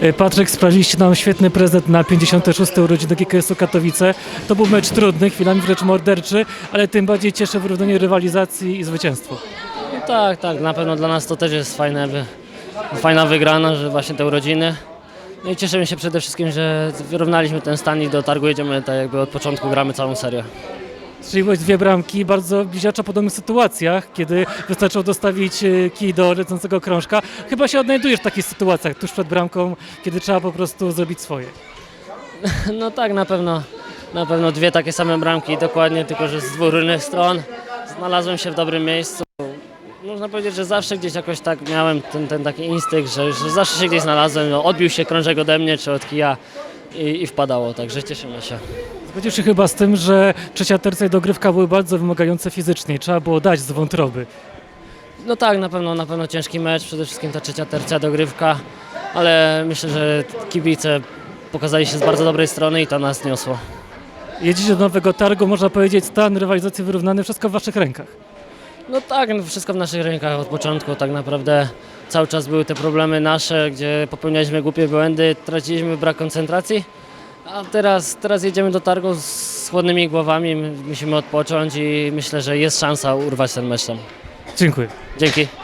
E, Patryk, sprawiliście nam świetny prezent na 56. urodziny GKS-u Katowice. To był mecz trudny, chwilami wręcz morderczy, ale tym bardziej cieszy wyrównanie rywalizacji i zwycięstwo. Tak, tak, na pewno dla nas to też jest fajne, fajna wygrana, że właśnie te urodziny. No i cieszymy się przede wszystkim, że wyrównaliśmy ten stan i do targu jedziemy tak jakby od początku gramy całą serię. Strzeliłeś dwie bramki, bardzo bliźniaczo podobnych sytuacjach, kiedy wystarczyło dostawić e, kij do lecącego krążka. Chyba się odnajdujesz w takich sytuacjach tuż przed bramką, kiedy trzeba po prostu zrobić swoje. No tak, na pewno, na pewno dwie takie same bramki, dokładnie, tylko że z dwóch różnych stron. Znalazłem się w dobrym miejscu. Można powiedzieć, że zawsze gdzieś jakoś tak miałem ten, ten taki instynkt, że, że zawsze się gdzieś znalazłem. No, odbił się krążek ode mnie czy od kija i, i wpadało, także cieszymy się. Zgodzisz się chyba z tym, że trzecia tercja i dogrywka były bardzo wymagające fizycznie. Trzeba było dać z wątroby. No tak, na pewno, na pewno ciężki mecz, przede wszystkim ta trzecia tercja dogrywka, ale myślę, że kibice pokazali się z bardzo dobrej strony i to nas niosło. Jedziecie do nowego targu, można powiedzieć, stan rywalizacji wyrównany, wszystko w waszych rękach. No tak, no wszystko w naszych rękach od początku. Tak naprawdę cały czas były te problemy nasze, gdzie popełnialiśmy głupie błędy, traciliśmy brak koncentracji. A teraz, teraz jedziemy do targu z chłodnymi głowami, musimy odpocząć i myślę, że jest szansa urwać ten mecz tam. Dziękuję. Dzięki.